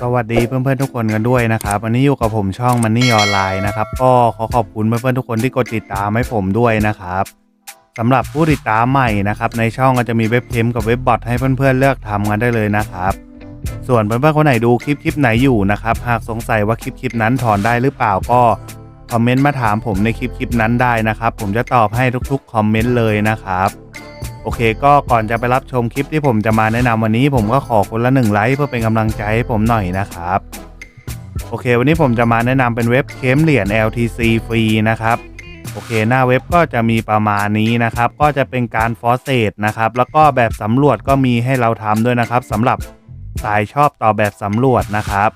สวัสดีเพื่อนๆทุกคนกันด้วยนะครับวันนี้อยู่กับผมช่องมันนี่ออนไลน์นะครับก็ขอขอบคุณเพื่อนๆทุกคนที่กดติดตามให้ผมด้วยนะครับสำหรับผู้ติดตามใหม่นะครับในช่องก็จะมีเว็บเทมกับเว็บบอทให้เพื่อนๆเลือกทำกันได้เลยนะครับ ส่วนเพื่อนๆคนไหนดูคลิปคลิปไหนอยู่นะครับหากสงสัยว่าคลิปคลิปนั้นถอนได้หรือเปล่าก็คอมเมนต์มาถามผมในคลิปคลิปนั้นได้นะครับ ผมจะตอบให้ทุกๆคอมเมนต์เลยนะครับ โอเคก็ก่อนจะไปรับชมคลิปที่ผมจะมาแนะนำวันนี้ผมก็ขอคนละหนึ่งไลค์เพื่อเป็นกำลังใจให้ผมหน่อยนะครับ โอเค วันนี้ผมจะมาแนะนำเป็นเว็บเคมเหรียญ LTC ฟรีนะครับโอเค หน้าเว็บก็จะมีประมาณนี้นะครับ ก็จะเป็นการฟอสเซตนะครับ แล้วก็แบบสำรวจก็มีให้เราทำด้วยนะครับสำหรับสายชอบต่อแบบสำรวจนะครับ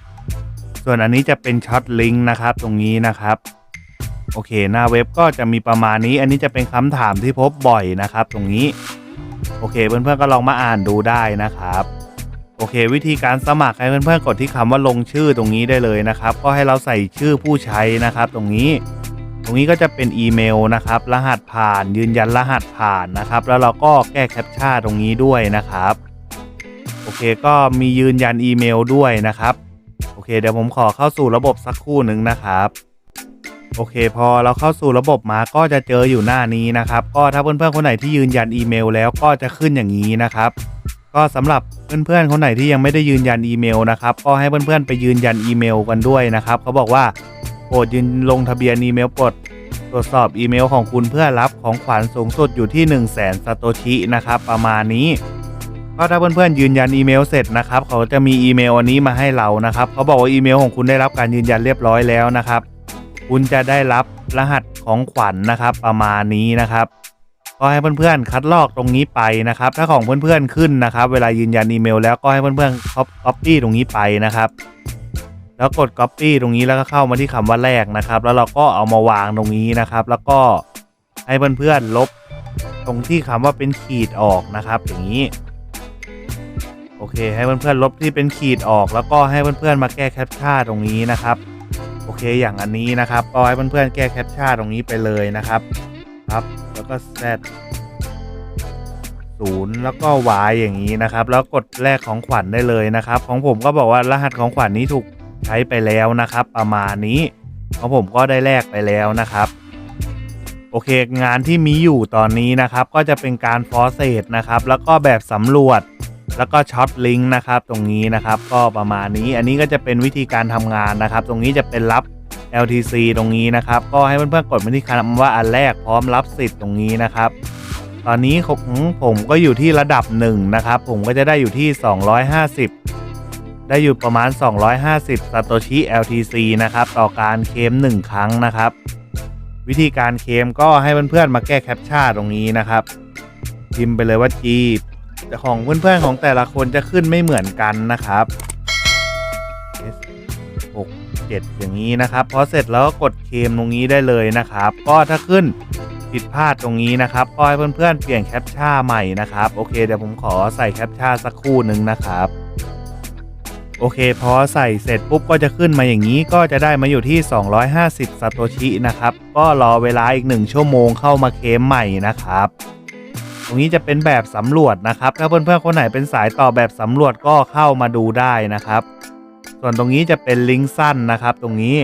ส่วนอันนี้จะเป็นช็อตลิงก์นะครับตรงนี้นะครับ โอเค หน้าเว็บก็จะมีประมาณนี้ อันนี้จะเป็นคำถามที่พบบ่อยนะครับ ตรงนี้ โอเคเพื่อนๆก็ลองมาอ่านดูได้นะครับ โอเค วิธีการสมัครให้เพื่อนๆกดที่คำว่าลงชื่อตรงนี้ได้เลยนะครับ ก็ให้เราใส่ชื่อผู้ใช้นะครับ ตรงนี้ ตรงนี้ก็จะเป็นอีเมลนะครับ รหัสผ่านยืนยันรหัสผ่านนะครับ แล้วเราก็แก้แคปชั่นตรงนี้ด้วยนะครับ โอเคก็มียืนยันอีเมลด้วยนะครับ โอเคเดี๋ยวผมขอเข้าสู่ระบบสักครู่หนึ่งนะครับ โอเค พอเราเข้าสู่ระบบมาก็จะเจออยู่หน้านี้นะครับ ก็ถ้าเพื่อนๆคนไหนที่ยืนยันอีเมลแล้วก็จะขึ้นอย่างนี้นะครับ ก็สำหรับเพื่อนๆคนไหนที่ยังไม่ได้ยืนยันอีเมลนะครับ ก็ให้เพื่อนๆไปยืนยันอีเมลกันด้วยนะครับเขาบอกว่าโปรดยืนลงทะเบียนอีเมลกดตรวจสอบอีเมลของคุณเพื่อรับของขวัญสูงสุดอยู่ที่ 1 0 0 0 0แสนซาโตชินะครับประมาณนี้ ก็ถ้าเพื่อนๆยืนยันอีเมลเสร็จนะครับ เขาจะมีอีเมลอันนี้มาให้เรานะครับ เขาบอกว่าอีเมลของคุณได้รับการยืนยันเรียบร้อยแล้วนะครับ คุณจะได้รับรหัสของขวัญนะครับ ประมาณนี้นะครับ ก็ให้เพื่อนๆคัดลอกตรงนี้ไปนะครับ ถ้าของเพื่อนๆขึ้นนะครับ เวลายืนยันอีเมล แล้วก็ให้เพื่อนๆก๊อปปี้ตรงนี้ไปนะครับแล้วกด Copy ตรงนี้แล้วก็เข้ามาที่คำว่าแรกนะครับ แล้วเราก็เอามาวางตรงนี้นะครับ แล้วก็ให้เพื่อนๆลบตรงที่คำว่าเป็นขีดออกนะครับ อย่างนี้ โอเค ให้เพื่อนๆลบที่เป็นขีดออก แล้วก็ให้เพื่อนๆมาแก้แคปชั่นตรงนี้นะครับ โอเคอย่างอันนี้นะครับก็ให้เพื่อนๆแก้แคปชั่นตรงนี้ไปเลยนะครับครับ แล้วก็ z ศูนย์แล้วก็ y อย่างนี้นะครับ แล้วกดแลกของขวัญได้เลยนะครับ ของผมก็บอกว่ารหัสของขวัญนี้ถูกใช้ไปแล้วนะครับ ประมาณนี้ของผมก็ได้แลกไปแล้วนะครับโอเคงานที่มีอยู่ตอนนี้นะครับ ก็จะเป็นการฟอร์เซตนะครับ แล้วก็แบบสำรวจ แล้วก็ช็อตลิงก์นะครับตรงนี้นะครับก็ประมาณนี้อันนี้ก็จะเป็นวิธีการทำงานนะครับ ตรงนี้จะเป็นรับ LTC ตรงนี้นะครับ ก็ให้เพื่อนๆกดไปที่คำว่าอันแรกพร้อมรับสิทธิ์ตรงนี้นะครับ ตอนนี้ของผมก็อยู่ที่ระดับ1นะครับผมก็จะได้อยู่ที่ 250 ได้อยู่ประมาณ 250ซาโตชิ LTC นะครับต่อการเคม1 ครั้งนะครับ วิธีการเคมก็ให้เพื่อนๆมาแก้แคปชั่นตรงนี้นะครับพิมพ์ไปเลยว่า G แต่ของเพื่อนๆของแต่ละคนจะขึ้นไม่เหมือนกันนะครับ S 6 7อย่างนี้นะครับ พอเสร็จแล้วก็กดเคมตรงนี้ได้เลยนะครับ ก็ถ้าขึ้นผิดพลาดตรงนี้นะครับก็ให้เพื่อนๆเปลี่ยนแคปชั่นใหม่นะครับ โอเคเดี๋ยวผมขอใส่แคปชั่นสักครู่หนึ่งนะครับโอเคพอใส่เสร็จปุ๊บก็จะขึ้นมาอย่างนี้ก็จะได้มาอยู่ที่ 250ซาโตชินะครับ ก็รอเวลาอีก 1 ชั่วโมงเข้ามาเคมใหม่นะครับ ตรงนี้จะเป็นแบบสำรวจนะครับ ถ้าเพื่อนๆคนไหนเป็นสายต่อแบบสำรวจก็เข้ามาดูได้นะครับ ส่วนตรงนี้จะเป็นลิงก์สั้นนะครับ ตรงนี้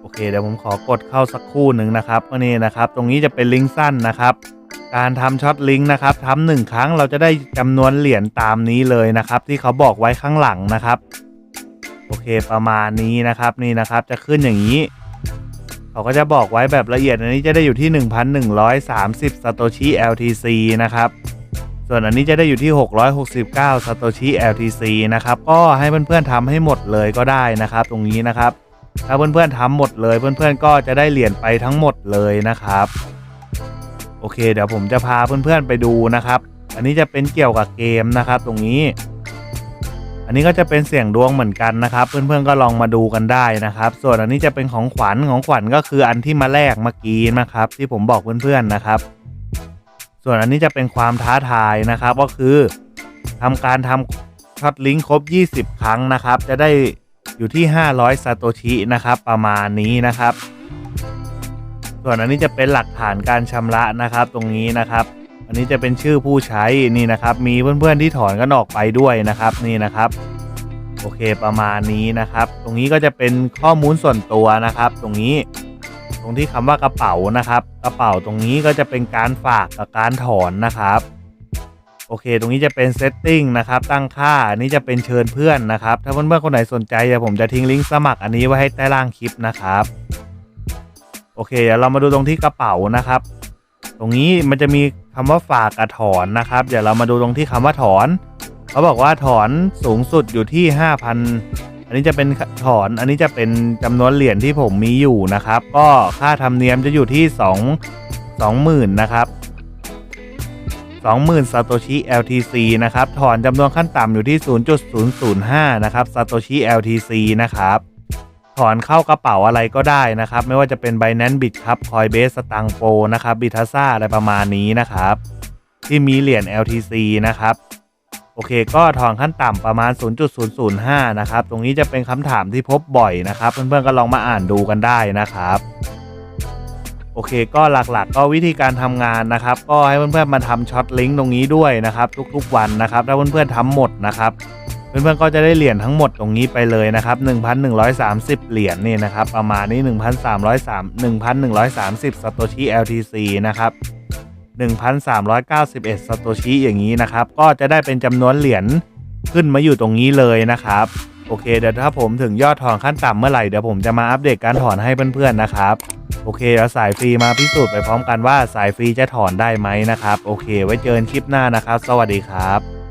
โอเค เดี๋ยวผมขอกดเข้าสักครู่หนึ่งนะครับนี่นะครับ ตรงนี้จะเป็นลิงก์สั้นนะครับการทำช็อตลิงก์นะครับทำหนึ่งครั้งเราจะได้จำนวนเหรียญตามนี้เลยนะครับ ที่เขาบอกไว้ข้างหลังนะครับ โอเคประมาณนี้นะครับนี่นะครับจะขึ้นอย่างนี้ เขาก็จะบอกไว้แบบละเอียดอันนี้จะได้อยู่ที่ 1,130ซาโตชิ LTC นะครับ ส่วนอันนี้จะได้อยู่ที่ 669ซาโตชิ LTC นะครับ ก็ให้เพื่อนๆทำให้หมดเลยก็ได้นะครับ ตรงนี้นะครับ ถ้าเพื่อนๆทำหมดเลยเพื่อนๆก็จะได้เหรียญไปทั้งหมดเลยนะครับ โอเค เดี๋ยวผมจะพาเพื่อนๆไปดูนะครับ อันนี้จะเป็นเกี่ยวกับเกมนะครับ ตรงนี้ นนี้ก็จะเป็นเสียงดวงเหมือนกันนะครับ เพื่อนๆก็ลองมาดูกันได้นะครับ ส่วนอันนี้จะเป็นของขวัญของขวัญก็คืออันที่มาแลกเมื่อกี้นะครับ ที่ผมบอกเพื่อนๆนะครับ ส่วนอันนี้จะเป็นความท้าทายนะครับก็คือทำการทำช็อตลิงก์ครบ 20 ครั้งนะครับ จะได้อยู่ที่ 500ซาโตชินะครับ ประมาณนี้นะครับ ส่วนอันนี้จะเป็นหลักฐานการชำระนะครับ ตรงนี้นะครับ อันนี้จะเป็นชื่อผู้ใช้นี่นะครับ มีเพื่อนๆที่ถอนกันออกไปด้วยนะครับนี่นะครับ โอเคประมาณนี้นะครับ ตรงนี้ก็จะเป็นข้อมูลส่วนตัวนะครับ ตรงนี้ตรงที่คำว่ากระเป๋านะครับ กระเป๋าตรงนี้ก็จะเป็นการฝากกับการถอนนะครับโอเค ตรงนี้จะเป็นเซตติ้งนะครับ ตั้งค่า อันนี้จะเป็นเชิญเพื่อนนะครับ ถ้าเพื่อนๆคนไหนสนใจเดี๋ยวผมจะทิ้งลิงก์สมัครอันนี้ไว้ให้ใต้ล่างคลิปนะครับ โอเค เดี๋ยวเรามาดูตรงที่กระเป๋านะครับ รงนี้มันจะมีคำว่าฝากกับถอนนะครับ เดี๋ยวเรามาดูตรงที่คำว่าถอน เขาบอกว่าถอนสูงสุดอยู่ที่ 5,000 อันนี้จะเป็นถอน อันนี้จะเป็นจำนวนเหรียญที่ผมมีอยู่นะครับ ก็ค่าธรรมเนียมจะอยู่ที่ 2 20,000นะครับ20,000 Satoshi LTC นะครับ ถอนจำนวนขั้นต่ำอยู่ที่ 0.005 นะครับ Satoshi LTC นะครับ ถอนเข้ากระเป๋าอะไรก็ได้นะครับ ไม่ว่าจะเป็น Binance Bit ครับ Coinbase สตังโปนะครับ b i t a s a อะไรประมาณนี้นะครับ ที่มีเหรียญ LTC นะครับโอเคก็ถอนขั้นต่ำประมาณ 0.005 นะครับ ตรงนี้จะเป็นคำถามที่พบบ่อยนะครับ เพื่อนๆก็ลองมาอ่านดูกันได้นะครับ โอเคก็หลักๆ ก็วิธีการทำงานนะครับ ก็ให้เพื่อนๆมาทำช็อตลิงก์ตรงนี้ด้วยนะครับ ทุกๆวันนะครับ ถ้าเพื่อนๆทำหมดนะครับ เพื่อนๆก็จะได้เหรียญทั้งหมดตรงนี้ไปเลยนะครับ 1,130 เหรียญนี่นะครับ ประมาณนี้ 1,303 1,130 Satoshi LTC นะครับ 1,391 Satoshi อย่างนี้นะครับ ก็จะได้เป็นจำนวนเหรียญขึ้นมาอยู่ตรงนี้เลยนะครับ โอเค เดี๋ยวถ้าผมถึงยอดถอนขั้นต่ำเมื่อไหร่ เดี๋ยวผมจะมาอัปเดตการถอนให้เพื่อนๆนะครับ โอเคเดี๋ยวสายฟรีมาพิสูจน์ไปพร้อมกันว่าสายฟรีจะถอนได้ไหมนะครับ โอเค ไว้เจอกันคลิปหน้านะครับ สวัสดีครับ